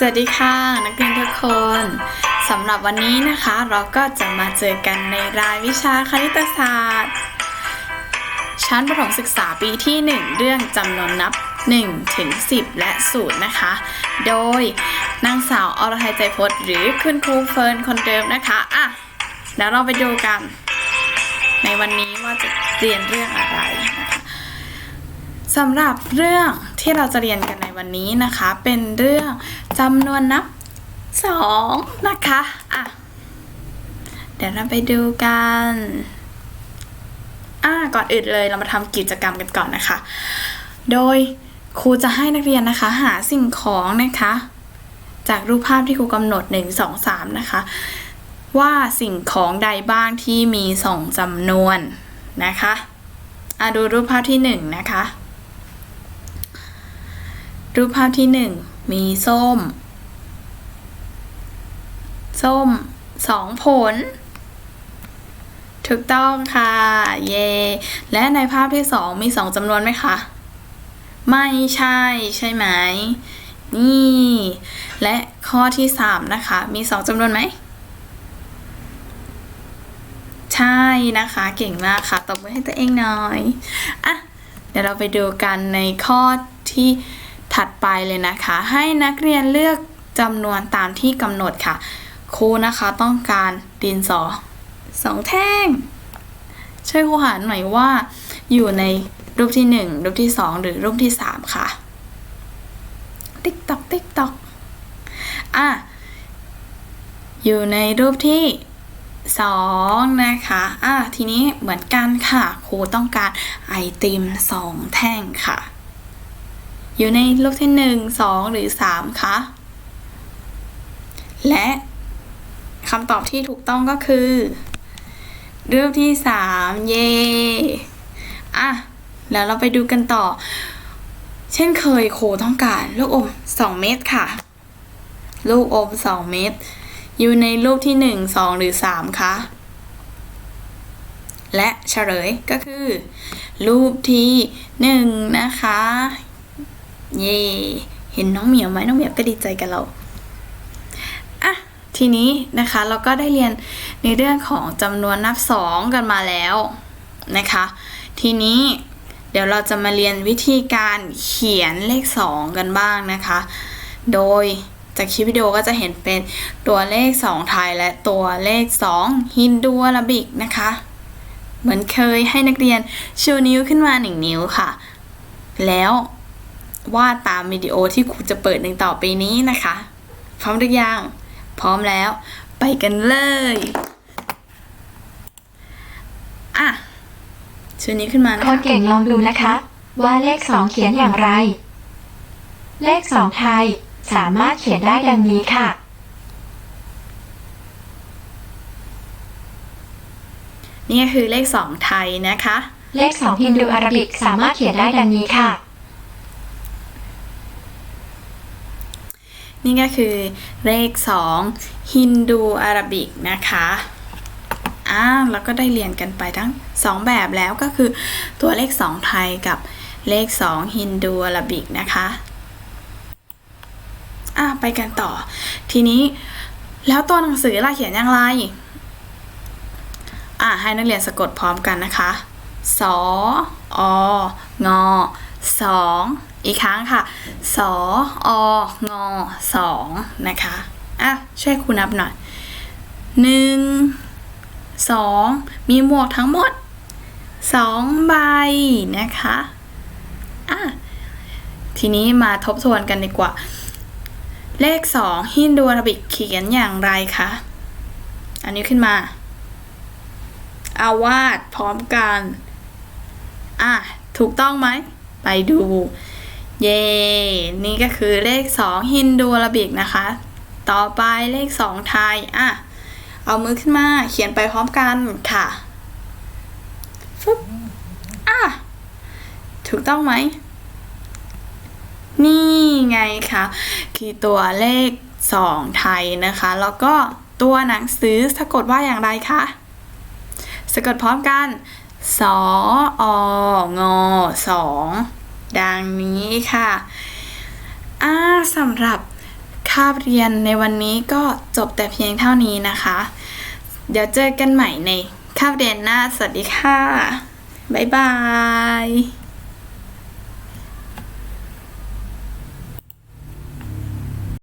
สวัสดีค่ะ นักเรียนทุกคนสำหรับวันนี้นะคะ เราก็จะมาเจอกันในรายวิชาคณิตศาสตร์ ชั้นประถมศึกษาปีที่ 1 เรื่องจำนวนนับ1ถึง10 และสูตรนะคะ โดยนางสาวอรไทยใจพจน์หรือคุณครูเฟิร์นคนเดิมนะคะอะเดี๋ยวเราไปดูกัน ในวันนี้ว่าจะเรียนเรื่องอะไร สำหรับเรื่องที่เราจะเรียนกันในวันนี้นะคะ เป็นเรื่องจำนวนนับสองนะคะอะเดี๋ยวเราไปดูกันอะก่อนอื่นเลยเรามาทำกิจกรรมกันก่อนนะคะ โดยครูจะให้นักเรียนนะคะ หาสิ่งของนะคะ จากรูปภาพที่ครูกำหนด 1 2 3 นะคะ ว่าสิ่งของใดบ้างที่มีสองจำนวนนะคะอะดูรูปภาพที่1นะคะ รูปภาพที่หนึ่งมีส้ม ส้มสองผล ถูกต้องค่ะ เย่และในภาพที่สองมีสองจำนวนไหมคะ ไม่ใช่ใช่ไหม นี่ และข้อที่สามนะคะ มีสองจำนวนไหม ใช่นะคะ เก่งมากค่ะตบมือให้ตัวเองหน่อย อะ เดี๋ยวเราไปดูกันในข้อที่ ถัดไปเลยนะคะ ให้นักเรียนเลือกจำนวนตามที่กำหนดค่ะครูนะคะต้องการดินสอสองแท่ง ช่วยครูหาหน่อยว่า อยู่ในรูปที่หนึ่งรูปที่สองหรือรูปที่สามค่ะ ติ๊กตอกติ๊กตอกอะ อยู่ในรูปที่สองนะคะ อะ ทีนี้เหมือนกันค่ะ ครูต้องการไอติมสองแท่งค่ะ อยู่ในรูปที่หนึ่งสองหรือสามคะ และคำตอบที่ถูกต้องก็คือรูปที่สามเย่อะ แล้วเราไปดูกันต่อ เช่นเคยโคต้องการลูกอมสองเม็ดค่ะ ลูกอมสองเม็ดอยู่ในรูปที่หนึ่งสองหรือสามคะและเฉลยก็คือ รูปที่หนึ่งนะคะ เย่เห็นน้องเหมียวไหมน้องเหมียวก็ดีใจกับเราอะทีนี้นะคะเราก็ได้เรียนในเรื่องของจำนวนนับสองกันมาแล้วนะคะ ทีนี้เดี๋ยวเราจะมาเรียนวิธีการเขียนเลขสองกันบ้างนะคะ โดยจากคลิปวิดีโอก็จะเห็นเป็นตัวเลข 2 ไทยและตัวเลข 2 ฮินดูอาราบิกนะคะ เหมือนเคยให้นักเรียนชูนิ้วขึ้นมา 1 นิ้วค่ะ แล้ว วาดตามวิดีโอที่ครูจะเปิดในต่อไปนี้นะคะ พร้อมหรือยัง พร้อมแล้ว ไปกันเลยอะชูนิ้วขึ้นมานะคนคะเก่งลองดูนะคะ ว่าเลขสองเขียนอย่างไร เลขสองไทยสามารถเขียนได้ดังนี้ค่ะ นี่ก็คือเลข2ไทยนะคะ เลขสองฮินดูอาราบิกสามารถเขียนได้ดังนี้ค่ะ นี่ก็คือเลข 2 ฮินดูอาราบิกนะคะอ่าแล้วก็ได้เรียนกันไปทั้ง 2 แบบแล้วก็คือตัวเลข 2 ไทยกับเลข 2 ฮินดูอาราบิกนะคะอ่าไปกันต่อ ทีนี้แล้วตัวหนังสือล่ะเขียนอย่างไรอ่าให้นักเรียนสะกดพร้อมกันนะคะ สอ องอ สองอีกครั้งค่ะ สอองอสองนะคะ อะ ช่วยครูนับหน่อยหนึ่งสองมีหมวกทั้งหมดสองใบนะคะ อะ ทีนี้มาทบทวนกันดีกว่า เลขสองฮินดูอาราบิกเขียนอย่างไรคะ อันนี้ขึ้นมา อาวาดพร้อมกัน อะ ถูกต้องไหม ไปดู เย่นี่ก็คือเลข 2 ฮินดูอาราบิกนะคะ ต่อไปเลข 2 ไทย อะ เอามือขึ้นมา เขียนไปพร้อมกันค่ะฟึบอะ ถูกต้องไหม นี่ไงคะคือตัวเลข 2 ไทยนะคะ แล้วก็ตัวหนังสือสะกดว่าอย่างไรคะสะกดพร้อมกัน สอ องอสอง ดังนี้ค่ะอ่าสำหรับคาบเรียนในวันนี้ก็จบแต่เพียงเท่านี้นะคะ เดี๋ยวเจอกันใหม่ในคาบเรียนหน้า สวัสดีค่ะ บ๊ายบาย